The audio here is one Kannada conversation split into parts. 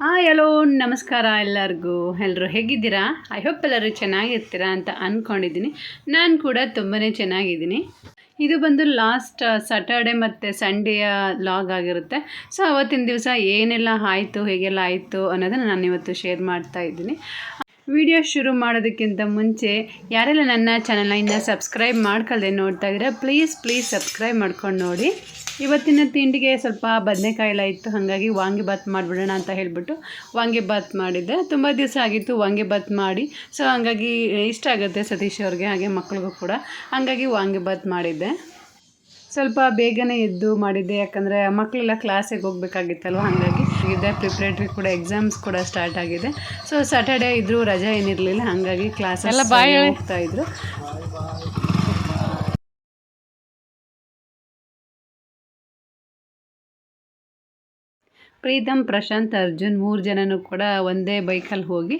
ಹಾಯ್, ಹಲೋ, ನಮಸ್ಕಾರ ಎಲ್ಲರಿಗೂ. ಎಲ್ಲರೂ ಹೇಗಿದ್ದೀರಾ? ಐ ಹೋಪ್ ಎಲ್ಲರೂ ಚೆನ್ನಾಗಿರ್ತೀರಾ ಅಂತ ಅಂದ್ಕೊಂಡಿದ್ದೀನಿ ನಾನು ಕೂಡ ತುಂಬಾ ಚೆನ್ನಾಗಿದ್ದೀನಿ. ಇದು ಬಂದು ಲಾಸ್ಟ್ ಸ್ಯಾಟರ್ಡೆ ಮತ್ತು ಸಂಡೆಯ ಲಾಗ್ ಆಗಿರುತ್ತೆ. ಸೊ ಅವತ್ತಿನ ದಿವಸ ಏನೆಲ್ಲ ಆಯಿತು, ಹೇಗೆಲ್ಲ ಆಯಿತು ಅನ್ನೋದನ್ನು ನಾನು ಇವತ್ತು ಶೇರ್ ಮಾಡ್ತಾ ಇದ್ದೀನಿ. ವಿಡಿಯೋ ಶುರು ಮಾಡೋದಕ್ಕಿಂತ ಮುಂಚೆ, ಯಾರೆಲ್ಲ ನನ್ನ ಚಾನಲ್ನ ಸಬ್ಸ್ಕ್ರೈಬ್ ಮಾಡ್ಕೊಳ್ಳದೆ ನೋಡ್ತಾ ಇದ್ದೀರಾ ಪ್ಲೀಸ್ ಪ್ಲೀಸ್ ಸಬ್ಸ್ಕ್ರೈಬ್ ಮಾಡ್ಕೊಂಡು ನೋಡಿ. ಇವತ್ತಿನ ತಿಂಡಿಗೆ ಸ್ವಲ್ಪ ಬದನೆಕಾಯಿ ಎಲ್ಲ ಇತ್ತು ಹಾಗಾಗಿ ವಾಂಗಿಭಾತ್ ಮಾಡಿಬಿಡೋಣ ಅಂತ ಹೇಳಿಬಿಟ್ಟು ವಾಂಗಿಬಾತ್ ಮಾಡಿದ್ದೆ. ತುಂಬ ದಿವಸ ಆಗಿತ್ತು ವಾಂಗಿಬಾತ್ ಮಾಡಿ. ಸೊ ಹಾಗಾಗಿ ಇಷ್ಟ ಆಗುತ್ತೆ ಸತೀಶ್ ಅವ್ರಿಗೆ ಹಾಗೆ ಮಕ್ಕಳಿಗೂ ಕೂಡ. ಹಾಗಾಗಿ ವಾಂಗಿಬಾತ್ ಮಾಡಿದ್ದೆ. ಸ್ವಲ್ಪ ಬೇಗನೆ ಎದ್ದು ಮಾಡಿದ್ದೆ ಯಾಕಂದರೆ ಮಕ್ಕಳೆಲ್ಲ ಕ್ಲಾಸಿಗೆ ಹೋಗಬೇಕಾಗಿತ್ತಲ್ವ ಹಾಗಾಗಿ ಇದೆ ಪ್ರಿಪ್ರೇಟ್ರಿ ಕೂಡ ಎಕ್ಸಾಮ್ಸ್ ಕೂಡ ಸ್ಟಾರ್ಟ್ ಆಗಿದೆ. ಸೊ ಸ್ಯಾಟರ್ಡೇ ಇದ್ದರೂ ರಜೆ ಏನಿರಲಿಲ್ಲ ಹಾಗಾಗಿ ಕ್ಲಾಸ್ ಎಲ್ಲ ಹೋಗ್ತಾ ಇದ್ರು. ಪ್ರೀತಮ್, ಪ್ರಶಾಂತ್, ಅರ್ಜುನ್ ಮೂರು ಜನನೂ ಕೂಡ ಒಂದೇ ಬೈಕಲ್ಲಿ ಹೋಗಿ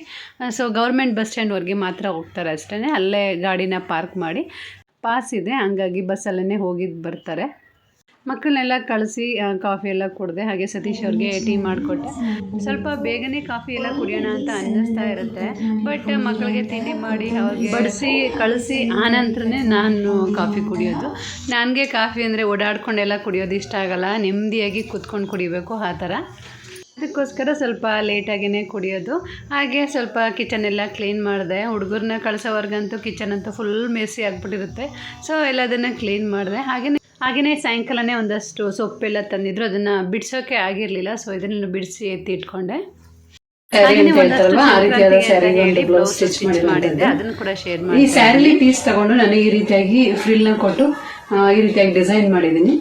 ಸೊ ಗೌರ್ಮೆಂಟ್ ಬಸ್ ಸ್ಟ್ಯಾಂಡ್ವರೆಗೆ ಮಾತ್ರ ಹೋಗ್ತಾರೆ ಅಷ್ಟೇ ಅಲ್ಲೇ ಗಾಡಿನ ಪಾರ್ಕ್ ಮಾಡಿ ಪಾಸ್ ಇದೆ, ಹಂಗಾಗಿ ಬಸ್ಸಲ್ಲೇ ಹೋಗಿದ್ದು ಬರ್ತಾರೆ. ಮಕ್ಕಳನ್ನೆಲ್ಲ ಕಳಿಸಿ ಕಾಫಿ ಎಲ್ಲ ಕುಡಿದೆ ಹಾಗೆ ಸತೀಶ್ ಅವ್ರಿಗೆ ಟೀ ಮಾಡಿಕೊಟ್ಟೆ. ಸ್ವಲ್ಪ ಬೇಗನೆ ಕಾಫಿ ಎಲ್ಲ ಕುಡಿಯೋಣ ಅಂತ ಅನ್ನಿಸ್ತಾ ಇರುತ್ತೆ. ಬಟ್ ಮಕ್ಕಳಿಗೆ ತಿಂಡಿ ಮಾಡಿ ಅವ್ರಿಗೆ ಬಡಿಸಿ ಕಳಿಸಿ ಆನಂತರನೇ ನಾನು ಕಾಫಿ ಕುಡಿಯೋದು. ನನಗೆ ಕಾಫಿ ಅಂದರೆ ಓಡಾಡ್ಕೊಂಡೆಲ್ಲ ಕುಡಿಯೋದು ಇಷ್ಟ ಆಗಲ್ಲ. ನೆಮ್ಮದಿಯಾಗಿ ಕುತ್ಕೊಂಡು ಕುಡಿಬೇಕು ಆ ಥರ. ಅದಕ್ಕೋಸ್ಕರ ಸ್ವಲ್ಪ ಲೇಟಾಗಿಯೇ ಕುಡಿಯೋದು. ಹಾಗೆ ಸ್ವಲ್ಪ ಕಿಚನ್ ಎಲ್ಲ ಕ್ಲೀನ್ ಮಾಡಿದೆ. ಹುಡುಗರನ್ನ ಕಳ್ಸೋವರೆಗಂತೂ ಕಿಚನ್ ಅಂತೂ ಫುಲ್ ಮೇಸಿ ಆಗಿಬಿಟ್ಟಿರುತ್ತೆ. ಸೊ ಎಲ್ಲದನ್ನು ಕ್ಲೀನ್ ಮಾಡಿದೆ. ಹಾಗೆಯೇ ಹಾಗೆಯೇ ಸಾಯಂಕಾಲನೇ ಒಂದಷ್ಟು ಸೊಪ್ಪೆಲ್ಲ ತಂದಿದ್ರು ಅದನ್ನು ಬಿಡಿಸೋಕೆ ಆಗಿರಲಿಲ್ಲ ಸೊ ಇದನ್ನು ಬಿಡಿಸಿ ಎತ್ತಿ ಇಟ್ಕೊಂಡೆ. ಹಾಗೇನೇ ಒಂದಷ್ಟು ಸಂಕ್ರಾಂತಿಗೆ ಅಂತ ಹೇಳಿ blouse stitch ಮಾಡಿದ್ದೆ. ಅದನ್ನು ಕೂಡ ಶೇರ್ ಈ ಸ್ಯಾರಿಲಿ ಪೀಸ್ ತಗೊಂಡು ನಾನು ಈ ರೀತಿಯಾಗಿ ಫ್ರಿಲ್ನ ನ ಕೊಟ್ಟು ಈ ರೀತಿಯಾಗಿ ಡಿಸೈನ್ ಮಾಡಿದ್ದೀನಿ.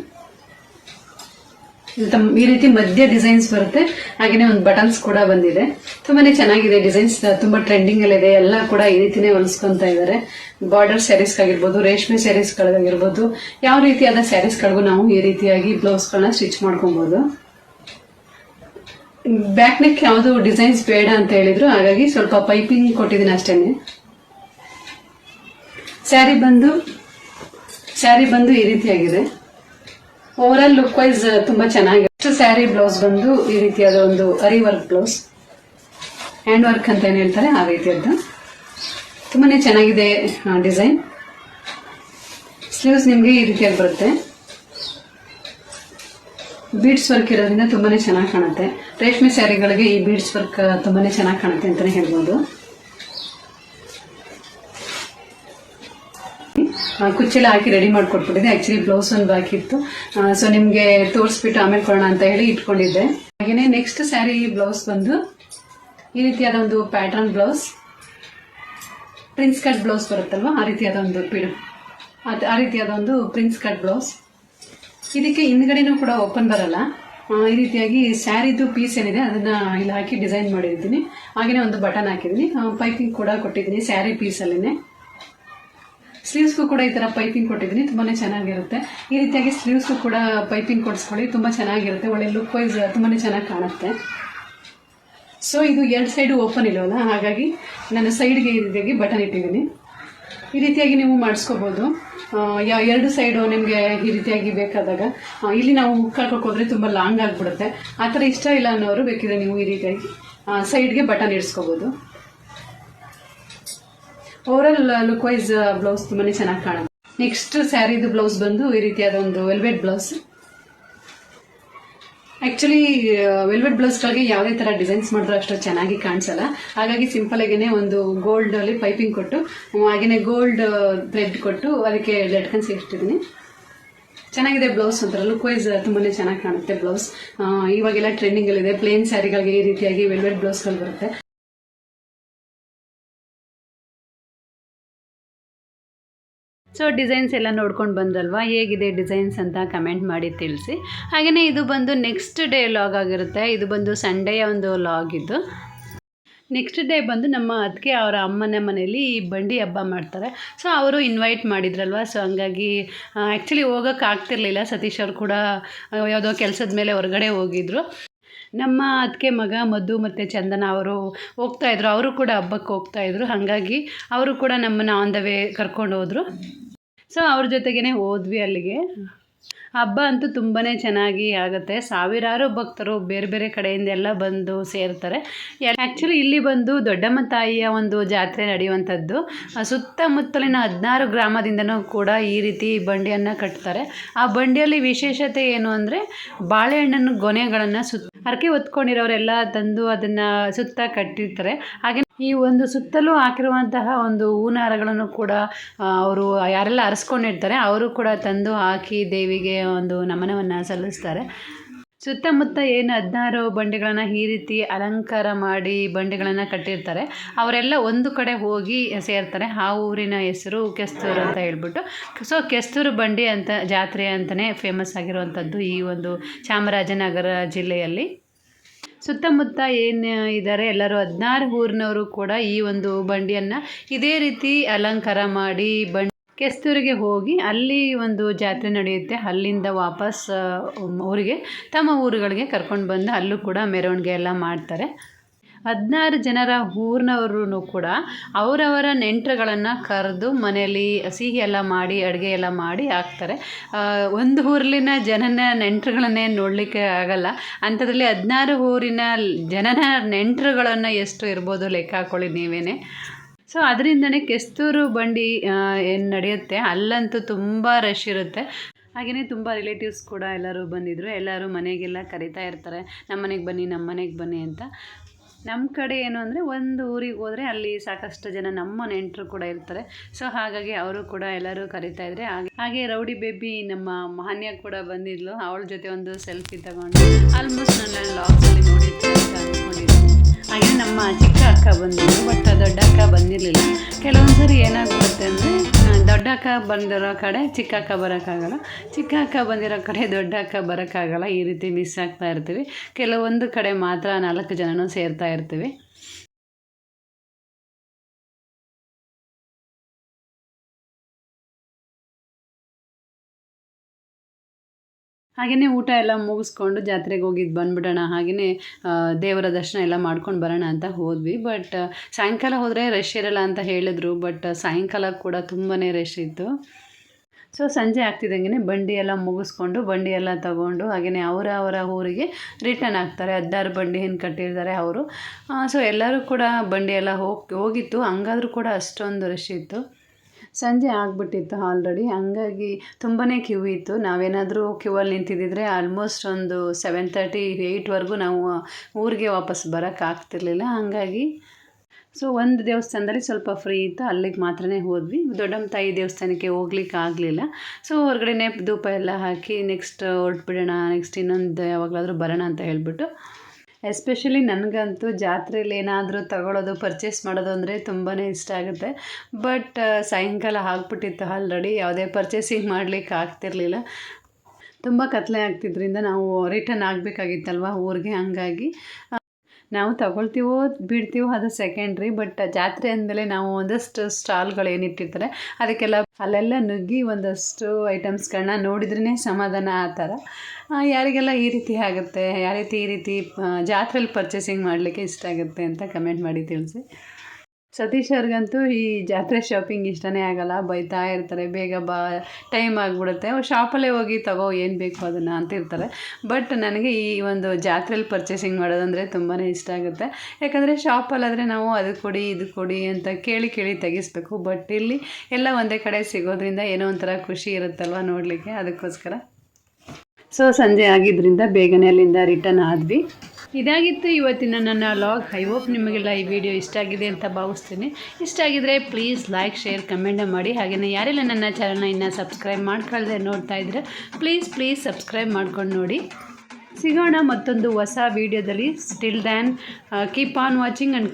ಈ ರೀತಿ ಮಧ್ಯ ಡಿಸೈನ್ಸ್ ಬರುತ್ತೆ. ಹಾಗೇನೆ ಒಂದು ಬಟನ್ಸ್ ಕೂಡ ಬಂದಿದೆ. ತುಂಬಾನೇ ಚೆನ್ನಾಗಿದೆ ಡಿಸೈನ್ಸ್ ತುಂಬಾ ಟ್ರೆಂಡಿಂಗ್ ಅಲ್ಲಿ ಇದೆ ಎಲ್ಲ ಕೂಡ ಈ ರೀತಿನೇ ಹೊಲಿಸ್ಕೊಂತ ಇದ್ದಾರೆ ಬಾರ್ಡರ್ ಸ್ಯಾರೀಸ್ ಆಗಿರ್ಬೋದು, ರೇಷ್ಮೆ ಸ್ಯಾರೀಸ್ ಗಳಾಗಿರ್ಬೋದು, ಯಾವ ರೀತಿಯಾದ ಸ್ಯಾರೀಸ್ ಗಳಿಗೂ ನಾವು ಈ ರೀತಿಯಾಗಿ ಬ್ಲೌಸ್ ಗಳನ್ನ ಸ್ಟಿಚ್ ಮಾಡ್ಕೊಬಹುದು ಬ್ಯಾಕ್ ನೆಕ್ ಯಾವುದು ಡಿಸೈನ್ಸ್ ಬೇಡ ಅಂತ ಹೇಳಿದ್ರು, ಹಾಗಾಗಿ ಸ್ವಲ್ಪ ಪೈಪಿಂಗ್ ಕೊಟ್ಟಿದ್ದೀನಿ ಅಷ್ಟೇನೆ. ಸ್ಯಾರಿ ಬಂದು ಸ್ಯಾರಿ ಬಂದು ಈ ರೀತಿಯಾಗಿದೆ. ಓವರ್ ಆಲ್ ಲುಕ್ ವೈಸ್ ತುಂಬಾ ಚೆನ್ನಾಗಿದೆ. ಸ್ಯಾರಿ ಬ್ಲೌಸ್ ಬಂದು ಈ ರೀತಿಯಾದ ಒಂದು ಅರಿ ವರ್ಕ್ ಬ್ಲೌಸ್ ಹ್ಯಾಂಡ್ ವರ್ಕ್ ಅಂತ ಏನ್ ಹೇಳ್ತಾರೆ, ಆ ರೀತಿಯದ್ದು. ತುಂಬಾನೇ ಚೆನ್ನಾಗಿದೆ ಡಿಸೈನ್ ಸ್ಲೀವ್ಸ್ ನಿಮಗೆ ಈ ರೀತಿಯಾಗಿ ಬರುತ್ತೆ. ಬೀಡ್ಸ್ ವರ್ಕ್ ಇರೋದ್ರಿಂದ ತುಂಬಾನೇ ಚೆನ್ನಾಗಿ ಕಾಣುತ್ತೆ. ರೇಷ್ಮೆ ಸ್ಯಾರಿಗಳಿಗೆ ಈ ಬೀಡ್ಸ್ ವರ್ಕ್ ತುಂಬಾನೇ ಚೆನ್ನಾಗಿ ಕಾಣುತ್ತೆ ಅಂತಾನೆ ಹೇಳ್ಬೋದು. ಕುಚ್ಚೆಲ್ಲ ಹಾಕಿ ರೆಡಿ ಮಾಡ್ಕೊಟ್ಬಿಟ್ಟಿದೆ ಆಕ್ಚುಲಿ ಬ್ಲೌಸ್ ಒಂದು ಬಾಕಿತ್ತು ಸೊ ನಿಮಗೆ ತೋರಿಸ್ಬಿಟ್ಟು ಆಮೇಲೆ ಕೊಡೋಣ ಅಂತ ಹೇಳಿ ಇಟ್ಕೊಂಡಿದ್ದೆ. ಹಾಗೆಯೇ ನೆಕ್ಸ್ಟ್ ಸ್ಯಾರಿ ಬ್ಲೌಸ್ ಬಂದು ಈ ರೀತಿಯಾದ ಒಂದು pattern blouse prince cut blouse ಬರುತ್ತಲ್ವಾ? ಆ ರೀತಿಯಾದ ಒಂದು ಪಿಡು. ಅದು ಆ ರೀತಿಯಾದ ಒಂದು ಪ್ರಿನ್ಸ್ ಕಟ್ ಬ್ಲೌಸ್ ಇದಕ್ಕೆ ಹಿಂದ್ಗಡೆನೂ ಕೂಡ ಓಪನ್ ಬರಲ್ಲ. ಈ ರೀತಿಯಾಗಿ ಸ್ಯಾರಿದು ಪೀಸ್ ಏನಿದೆ, ಅದನ್ನ ಇಲ್ಲಿ ಹಾಕಿ ಡಿಸೈನ್ ಮಾಡಿದ್ದೀನಿ ಹಾಗೆಯೇ ಒಂದು ಬಟನ್ ಹಾಕಿದ್ದೀನಿ. ಪೈಪಿಂಗ್ ಕೂಡ ಕೊಟ್ಟಿದ್ದೀನಿ ಸ್ಯಾರಿ ಪೀಸಲ್ಲಿನೇ ಸ್ಲೀವ್ಸ್ಗೂ ಕೂಡ ಈ ಥರ ಪೈಪಿಂಗ್ ಕೊಟ್ಟಿದ್ದೀನಿ, ತುಂಬಾನೇ ಚೆನ್ನಾಗಿರುತ್ತೆ. ಈ ರೀತಿಯಾಗಿ ಸ್ಲೀವ್ಸ್ಗೂ ಕೂಡ ಪೈಪಿಂಗ್ ಕೊಡಿಸ್ಕೊಳ್ಳಿ, ತುಂಬ ಚೆನ್ನಾಗಿರುತ್ತೆ. ಒಳ್ಳೆ ಲುಕ್ ವೈಸ್ ತುಂಬಾನೇ ಚೆನ್ನಾಗಿ ಕಾಣುತ್ತೆ. ಸೊ ಇದು ಎರಡು ಸೈಡು ಓಪನ್ ಇಲ್ಲವಲ್ಲ ಹಾಗಾಗಿ ನಾನು ಸೈಡ್ಗೆ ಈ ರೀತಿಯಾಗಿ ಬಟನ್ ಇಟ್ಟಿದ್ದೀನಿ. ಈ ರೀತಿಯಾಗಿ ನೀವು ಮಾಡಿಸ್ಕೋಬೋದು. ಎರಡು ಸೈಡು ನಿಮಗೆ ಈ ರೀತಿಯಾಗಿ ಬೇಕಾದಾಗ ಇಲ್ಲಿ ನಾವು ಹೋದ್ರೆ ತುಂಬ ಲಾಂಗ್ ಆಗಿಬಿಡುತ್ತೆ. ಆ ಥರ ಇಷ್ಟ ಇಲ್ಲ ಅನ್ನೋರು ಬೇಕಿದ್ರೆ ನೀವು ಈ ರೀತಿಯಾಗಿ ಸೈಡ್ಗೆ ಬಟನ್ ಇಡಿಸ್ಕೋಬೋದು. ಓವರಾಲ್ ಲುಕ್ ವೈಸ್ ಬ್ಲೌಸ್ ತುಂಬಾನೇ ಚೆನ್ನಾಗಿ ಕಾಣುತ್ತೆ. ನೆಕ್ಸ್ಟ್ ಸ್ಯಾರಿದು ಬ್ಲೌಸ್ ಬಂದು ಈ ರೀತಿಯಾದ ಒಂದು ವೆಲ್ವೆಟ್ ಬ್ಲೌಸ್ ಆಕ್ಚುಲಿ ವೆಲ್ವೆಟ್ ಬ್ಲೌಸ್ಗಳಿಗೆ ಯಾವುದೇ ಥರ ಡಿಸೈನ್ಸ್ ಮಾಡಿದ್ರೂ ಅಷ್ಟು ಚೆನ್ನಾಗಿ ಕಾಣಿಸಲ್ಲ. ಹಾಗಾಗಿ ಸಿಂಪಲ್ ಆಗಿನೇ ಒಂದು ಗೋಲ್ಡ್ ಅಲ್ಲಿ ಪೈಪಿಂಗ್ ಕೊಟ್ಟು ಹಾಗೇನೆ ಗೋಲ್ಡ್ ಥ್ರೆಡ್ ಕೊಟ್ಟು ಅದಕ್ಕೆ ಲಟ್ಕನ್ಸ್ ಇಟ್ಟಿದ್ದೀನಿ ಚೆನ್ನಾಗಿದೆ ಬ್ಲೌಸ್ ಒಂಥರ. ಲುಕ್ ವೈಸ್ ತುಂಬಾನೇ ಚೆನ್ನಾಗಿ ಕಾಣುತ್ತೆ ಬ್ಲೌಸ್ ಇವಾಗೆಲ್ಲ ಟ್ರೆಂಡಿಂಗ್ ಇದೆ. ಪ್ಲೇನ್ ಸ್ಯಾರಿಗಳಿಗೆ ಈ ರೀತಿಯಾಗಿ ವೆಲ್ವೆಟ್ ಬ್ಲೌಸ್ಗಳು ಬರುತ್ತೆ. ಸೊ ಡಿಸೈನ್ಸ್ ಎಲ್ಲ ನೋಡ್ಕೊಂಡು ಬಂದಲ್ವಾ ಹೇಗಿದೆ ಡಿಸೈನ್ಸ್ ಅಂತ ಕಮೆಂಟ್ ಮಾಡಿ ತಿಳಿಸಿ. ಹಾಗೆಯೇ ಇದು ಬಂದು ನೆಕ್ಸ್ಟ್ ಡೇ ಲಾಗ್ ಆಗಿರುತ್ತೆ. ಇದು ಬಂದು ಸಂಡೆಯ ಒಂದು ಲಾಗ್ ಇದು. ನೆಕ್ಸ್ಟ್ ಡೇ ಬಂದು ನಮ್ಮ ಅದಕ್ಕೆ ಅವರ ಅಮ್ಮನ ಮನೆಯಲ್ಲಿ ಈ ಬಂಡಿ ಹಬ್ಬ ಮಾಡ್ತಾರೆ. ಸೊ ಅವರು ಇನ್ವೈಟ್ ಮಾಡಿದ್ರಲ್ವ? ಸೊ ಹಂಗಾಗಿ ಆ್ಯಕ್ಚುಲಿ ಹೋಗೋಕೆ ಆಗ್ತಿರ್ಲಿಲ್ಲ. ಸತೀಶ್ ಅವರು ಕೂಡ ಯಾವುದೋ ಕೆಲಸದ ಮೇಲೆ ಹೊರಗಡೆ ಹೋಗಿದ್ರು. ನಮ್ಮ ಅದಕ್ಕೆ ಮಗ ಮಧು ಮತ್ತು ಚಂದನ ಅವರು ಹೋಗ್ತಾಯಿದ್ರು ಅವರು ಕೂಡ ಹಬ್ಬಕ್ಕೆ ಹೋಗ್ತಾಯಿದ್ರು ಹಾಗಾಗಿ, ಅವರು ಕೂಡ ನಮ್ಮನ್ನು ಆನ್ ದ ವೇ ಕರ್ಕೊಂಡು ಹೋದರು. ಸೊ ಅವ್ರ ಜೊತೆಗೇ ಹೋದ್ವಿ ಅಲ್ಲಿಗೆ. ಹಬ್ಬ ಅಂತೂ ತುಂಬಾ ಚೆನ್ನಾಗಿ ಆಗುತ್ತೆ. ಸಾವಿರಾರು ಭಕ್ತರು ಬೇರೆ ಬೇರೆ ಕಡೆಯಿಂದ ಎಲ್ಲ ಬಂದು ಸೇರ್ತಾರೆ. ಆ್ಯಕ್ಚುಲಿ ಇಲ್ಲಿ ಬಂದು ದೊಡ್ಡಮ್ಮ ತಾಯಿಯ ಒಂದು ಜಾತ್ರೆ ನಡೆಯುವಂಥದ್ದು. ಸುತ್ತಮುತ್ತಲಿನ ಹದಿನಾರು ಗ್ರಾಮದಿಂದನೂ ಕೂಡ ಈ ರೀತಿ ಬಂಡಿಯನ್ನು ಕಟ್ತಾರೆ. ಆ ಬಂಡಿಯಲ್ಲಿ ವಿಶೇಷತೆ ಏನು ಅಂದರೆ ಬಾಳೆಹಣ್ಣನ್ನು, ಗೊನೆಗಳನ್ನು ಸುತ್ತ ಹರಕೆ ಹೊತ್ಕೊಂಡಿರೋರೆಲ್ಲ ತಂದು ಅದನ್ನ ಸುತ್ತ ಕಟ್ಟಿರ್ತಾರೆ. ಹಾಗೆ ಈ ಒಂದು ಸುತ್ತಲೂ ಹಾಕಿರುವಂತಹ ಒಂದು ಹೂನಾರಗಳನ್ನು ಕೂಡ ಅವರು ಯಾರೆಲ್ಲ ಅರಸ್ಕೊಂಡಿರ್ತಾರೆ, ಅವರು ಕೂಡ ತಂದು ಹಾಕಿ ದೇವಿಗೆ ಒಂದು ನಮನವನ್ನು ಸಲ್ಲಿಸ್ತಾರೆ. ಸುತ್ತಮುತ್ತ ಏನು ಹದಿನಾರು ಬಂಡೆಗಳನ್ನು ಈ ರೀತಿ ಅಲಂಕಾರ ಮಾಡಿ ಬಂಡೆಗಳನ್ನು ಕಟ್ಟಿರ್ತಾರೆ. ಅವರೆಲ್ಲ ಒಂದು ಕಡೆ ಹೋಗಿ ಸೇರ್ತಾರೆ. ಆ ಊರಿನ ಹೆಸರು ಕೆಸ್ತೂರು ಅಂತ ಹೇಳ್ಬಿಟ್ಟು. ಸೊ ಕೆಸ್ತೂರು ಬಂಡಿ ಅಂತ, ಜಾತ್ರೆ ಅಂತಲೇ ಫೇಮಸ್ ಆಗಿರುವಂಥದ್ದು ಈ ಒಂದು ಚಾಮರಾಜನಗರ ಜಿಲ್ಲೆಯಲ್ಲಿ. ಸುತ್ತಮುತ್ತ ಏನು ಇದ್ದಾರೆ ಎಲ್ಲರೂ ಹದಿನಾರು ಊರಿನವರು ಕೂಡ ಈ ಒಂದು ಬಂಡಿಯನ್ನು ಇದೇ ರೀತಿ ಅಲಂಕಾರ ಮಾಡಿ ಬಂಡಿ ಕೆಸ್ತೂರಿಗೆ ಹೋಗಿ ಅಲ್ಲಿ ಒಂದು ಜಾತ್ರೆ ನಡೆಯುತ್ತೆ. ಅಲ್ಲಿಂದ ವಾಪಸ್ ಊರಿಗೆ, ತಮ್ಮ ಊರುಗಳಿಗೆ ಕರ್ಕೊಂಡು ಬಂದು ಅಲ್ಲೂ ಕೂಡ ಮೆರವಣಿಗೆ ಎಲ್ಲ ಮಾಡ್ತಾರೆ. ಹದಿನಾರು ಜನರ ಊರಿನವ್ರೂ ಕೂಡ ಅವರವರ ನೆಂಟರುಗಳನ್ನು ಕರೆದು ಮನೆಯಲ್ಲಿ ಸಿಹಿ ಎಲ್ಲ ಮಾಡಿ, ಅಡುಗೆ ಎಲ್ಲ ಮಾಡಿ ಹಾಕ್ತಾರೆ. ಒಂದು ಊರಲ್ಲಿನ ಜನನ ನೆಂಟರುಗಳನ್ನೇ ನೋಡಲಿಕ್ಕೆ ಆಗಲ್ಲ. ಅಂಥದ್ರಲ್ಲಿ ಹದಿನಾರು ಊರಿನ ಜನನ ನೆಂಟರುಗಳನ್ನು ಎಷ್ಟು ಇರ್ಬೋದು ಲೆಕ್ಕ ಹಾಕೊಳ್ಳಿ ನೀವೇ ಸೊ ಅದರಿಂದನೇ ಕೆಸ್ತೂರು ಬಂಡಿ ಏನು ನಡೆಯುತ್ತೆ? ಅಲ್ಲಂತೂ ತುಂಬ ರಶ್ ಇರುತ್ತೆ. ಹಾಗೆಯೇ ತುಂಬ ರಿಲೇಟಿವ್ಸ್ ಕೂಡ ಎಲ್ಲರೂ ಬಂದಿದ್ದರು ಎಲ್ಲರೂ ಮನೆಗೆಲ್ಲ ಕರಿತಾ ಇರ್ತಾರೆ. ನಮ್ಮ ಮನೆಗೆ ಬನ್ನಿ ನಮ್ಮ ಮನೆಗೆ ಬನ್ನಿ ಅಂತ. ನಮ್ಮ ಕಡೆ ಏನು ಅಂದರೆ ಒಂದು ಊರಿಗೆ ಹೋದರೆ ಅಲ್ಲಿ ಸಾಕಷ್ಟು ಜನ ನಮ್ಮ ನೆಂಟರು ಕೂಡ ಇರ್ತಾರೆ. ಸೊ ಹಾಗಾಗಿ ಅವರು ಕೂಡ ಎಲ್ಲರೂ ಕರಿತಾ ಇದ್ರೆ ಹಾಗೆ ಹಾಗೆ ರೌಡಿ ಬೇಬಿ ನಮ್ಮ ಮಾನ್ಯ ಕೂಡ ಬಂದಿದ್ಲು. ಅವಳ ಜೊತೆ ಒಂದು ಸೆಲ್ಫಿ ತಗೊಂಡು. ಆಲ್ಮೋಸ್ಟ್ ನನ್ನ ಲಾಕ್ಸಲ್ಲಿ ನೋಡಿದ್ದೆ ಅಂತ ಅಂದ್ಕೊಂಡಿದ್ದೀನಿ ಹಾಗೆ ನಮ್ಮ ಚಿಕ್ಕ ಅಕ್ಕ ಬಂದಿದ್ದು ಬಟ್ ದೊಡ್ಡ ಅಕ್ಕ ಬಂದಿರಲಿಲ್ಲ. ಕೆಲವೊಂದು ಸರಿ ಏನಾಗ್ಬಿಡುತ್ತೆ ಅಂದರೆ ದೊಡ್ಡ ಅಕ್ಕ ಬಂದಿರೋ ಕಡೆ ಚಿಕ್ಕ ಅಕ್ಕ ಬರೋಕ್ಕಾಗಲ್ಲ. ಚಿಕ್ಕ ಅಕ್ಕ ಬಂದಿರೋ ಕಡೆ ದೊಡ್ಡ ಅಕ್ಕ ಬರೋಕ್ಕಾಗಲ್ಲ. ಈ ರೀತಿ ಮಿಸ್ ಆಗ್ತಾ ಇರ್ತೀವಿ. ಕೆಲವೊಂದು ಕಡೆ ಮಾತ್ರ ನಾಲ್ಕು ಜನನೂ ಸೇರ್ತಾ ಇರ್ತೀವಿ. ಹಾಗೆಯೇ ಊಟ ಎಲ್ಲ ಮುಗಿಸ್ಕೊಂಡು ಜಾತ್ರೆಗೆ ಹೋಗಿದ್ದು ಬಂದ್ಬಿಡೋಣ ಹಾಗೆಯೇ ದೇವರ ದರ್ಶನ ಎಲ್ಲ ಮಾಡ್ಕೊಂಡು ಬರೋಣ ಅಂತ ಹೋದ್ವಿ. ಬಟ್ ಸಾಯಂಕಾಲ ಹೋದರೆ ರಶ್ ಇರಲ್ಲ ಅಂತ ಹೇಳಿದ್ರು ಬಟ್ ಸಾಯಂಕಾಲ ಕೂಡ ತುಂಬಾ ರಶ್ ಇತ್ತು. ಸೊ ಸಂಜೆ ಆಗ್ತಿದ್ದಂಗೆ ಬಂಡಿ ಎಲ್ಲ ಮುಗಿಸ್ಕೊಂಡು, ಬಂಡಿ ಎಲ್ಲ ತಗೊಂಡು ಹಾಗೆಯೇ ಅವರ ಅವರ ಊರಿಗೆ ರಿಟರ್ನ್ ಆಗ್ತಾರೆ. ಹದಿನಾರು ಬಂಡಿ ಏನು ಕಟ್ಟಿರ್ತಾರೆ ಅವರು. ಸೊ ಎಲ್ಲರೂ ಕೂಡ ಬಂಡಿ ಎಲ್ಲ ಹೋಗಿ, ಹೋಗಿತ್ತು. ಹಂಗಾದ್ರೂ ಕೂಡ ಅಷ್ಟೊಂದು ರಶ್ ಇತ್ತು. ಸಂಜೆ ಆಗಿಬಿಟ್ಟಿತ್ತು ಆಲ್ರೆಡಿ ಹಂಗಾಗಿ ತುಂಬಾ ಕ್ಯೂ ಇತ್ತು. ನಾವೇನಾದರೂ ಕ್ಯೂವಲ್ಲಿ ನಿಂತಿದ್ದಿದ್ರೆ ಆಲ್ಮೋಸ್ಟ್ ಒಂದು ಸೆವೆನ್ ತರ್ಟಿ ಏಯ್ಟ್ವರೆಗೂ ನಾವು ಊರಿಗೆ ವಾಪಸ್ ಬರೋಕ್ಕಾಗ್ತಿರ್ಲಿಲ್ಲ ಹಾಗಾಗಿ ಸೊ ಒಂದು ದೇವಸ್ಥಾನದಲ್ಲಿ ಸ್ವಲ್ಪ ಫ್ರೀ ಇತ್ತು. ಅಲ್ಲಿಗೆ ಮಾತ್ರನೇ ಹೋದ್ವಿ. ದೊಡ್ಡಮ್ಮ ತಾಯಿ ದೇವಸ್ಥಾನಕ್ಕೆ ಹೋಗ್ಲಿಕ್ಕೆ ಆಗಲಿಲ್ಲ. ಸೊ ಹೊರಗಡೆನೇ ಧೂಪ ಎಲ್ಲ ಹಾಕಿ ನೆಕ್ಸ್ಟ್ ಹೊರಟ್ಬಿಡೋಣ ನೆಕ್ಸ್ಟ್ ಇನ್ನೊಂದು ಯಾವಾಗಲಾದರೂ ಬರೋಣ ಅಂತ ಹೇಳ್ಬಿಟ್ಟು ಎಸ್ಪೆಷಲಿ ನನಗಂತೂ ಜಾತ್ರೆಯಲ್ಲಿ ಏನಾದರೂ ತಗೊಳ್ಳೋದು ಪರ್ಚೇಸ್ ಮಾಡೋದು ಅಂದರೆ ತುಂಬಾ ಇಷ್ಟ ಆಗುತ್ತೆ. ಬಟ್ ಸಾಯಂಕಾಲ ಆಗ್ಬಿಟ್ಟಿತ್ತು ಆಲ್ರೆಡಿ ಯಾವುದೇ ಪರ್ಚೇಸಿಂಗ್ ಮಾಡಲಿಕ್ಕೆ ಆಗ್ತಿರ್ಲಿಲ್ಲ. ತುಂಬ ಕತ್ತಲೆ ಆಗ್ತಿದ್ರಿಂದ ನಾವು ರಿಟರ್ನ್ ಆಗಬೇಕಾಗಿತ್ತಲ್ವ ಊರಿಗೆ ಹಂಗಾಗಿ. ನಾವು ತಗೊಳ್ತೀವೋ ಬಿಡ್ತೀವೋ ಅದು ಸೆಕೆಂಡ್ರಿ ಬಟ್ ಜಾತ್ರೆ ಅಂದಮೇಲೆ ನಾವು ಒಂದಷ್ಟು ಸ್ಟಾಲ್ಗಳು ಏನಿಟ್ಟಿರ್ತಾರೆ ಅದಕ್ಕೆಲ್ಲ ಅಲ್ಲೆಲ್ಲ ನುಗ್ಗಿ ಒಂದಷ್ಟು ಐಟಮ್ಸ್ಗಳನ್ನ ನೋಡಿದ್ರೇ ಸಮಾಧಾನ ಆ ಥರ. ಯಾರಿಗೆಲ್ಲ ಈ ರೀತಿ ಆಗುತ್ತೆ ಯಾವ ರೀತಿ ಈ ರೀತಿ ಜಾತ್ರೆಯಲ್ಲಿ ಪರ್ಚೇಸಿಂಗ್ ಮಾಡಲಿಕ್ಕೆ ಇಷ್ಟ ಆಗುತ್ತೆ ಅಂತ ಕಮೆಂಟ್ ಮಾಡಿ ತಿಳಿಸಿ. ಸತೀಶ್ ಅವ್ರಿಗಂತೂ ಈ ಜಾತ್ರೆ ಶಾಪಿಂಗ್ ಇಷ್ಟನೇ ಆಗಲ್ಲ. ಬೈತಾ ಇರ್ತಾರೆ. ಬೇಗ ಬಾ ಟೈಮ್ ಆಗಿಬಿಡುತ್ತೆ. ಶಾಪಲ್ಲೇ ಹೋಗಿ ತಗೋ, ಏನು ಬೇಕು ಅದನ್ನು ಅಂತಿರ್ತಾರೆ. ಬಟ್ ನನಗೆ ಈ ಒಂದು ಜಾತ್ರೆಯಲ್ಲಿ ಪರ್ಚೇಸಿಂಗ್ ಮಾಡೋದಂದರೆ ತುಂಬಾ ಇಷ್ಟ ಆಗುತ್ತೆ. ಯಾಕಂದರೆ ಶಾಪಲ್ಲಾದರೆ ನಾವು ಅದು ಕೊಡಿ, ಇದು ಕೊಡಿ ಅಂತ ಕೇಳಿ ಕೇಳಿ ತೆಗಿಸ್ಬೇಕು. ಬಟ್ ಇಲ್ಲಿ ಎಲ್ಲ ಒಂದೇ ಕಡೆ ಸಿಗೋದ್ರಿಂದ ಏನೋ ಒಂಥರ ಖುಷಿ ಇರುತ್ತಲ್ವ ನೋಡಲಿಕ್ಕೆ? ಅದಕ್ಕೋಸ್ಕರ. ಸೊ ಸಂಜೆ ಆಗಿದ್ದರಿಂದ ಬೇಗನೆ ಅಲ್ಲಿಂದ ರಿಟರ್ನ್ ಆದ್ವಿ. ಇದಾಗಿತ್ತು ಇವತ್ತಿನ ನನ್ನ ಲಾಗ್ ಐ ಹೋಪ್ ನಿಮಗೆಲ್ಲ ಈ ವಿಡಿಯೋ ಇಷ್ಟ ಆಗಿದೆ ಅಂತ ಭಾವಿಸ್ತೀನಿ. ಇಷ್ಟ ಆಗಿದ್ರೆ ಪ್ಲೀಸ್ ಲೈಕ್ ಶೇರ್ ಕಮೆಂಟ್ ಮಾಡಿ. ಹಾಗೆಯೇ ಯಾರೆಲ್ಲ ನನ್ನ ಚಾನಲ್ನ ಇನ್ನೂ ಸಬ್ಸ್ಕ್ರೈಬ್ ಮಾಡ್ಕೊಳ್ಳದೆ ನೋಡ್ತಾ ಇದ್ರೆ ಪ್ಲೀಸ್ ಪ್ಲೀಸ್ ಸಬ್ಸ್ಕ್ರೈಬ್ ಮಾಡ್ಕೊಂಡು ನೋಡಿ. ಸಿಗೋಣ ಮತ್ತೊಂದು ಹೊಸ ವಿಡಿಯೋದಲ್ಲಿ still then keep on watching and keep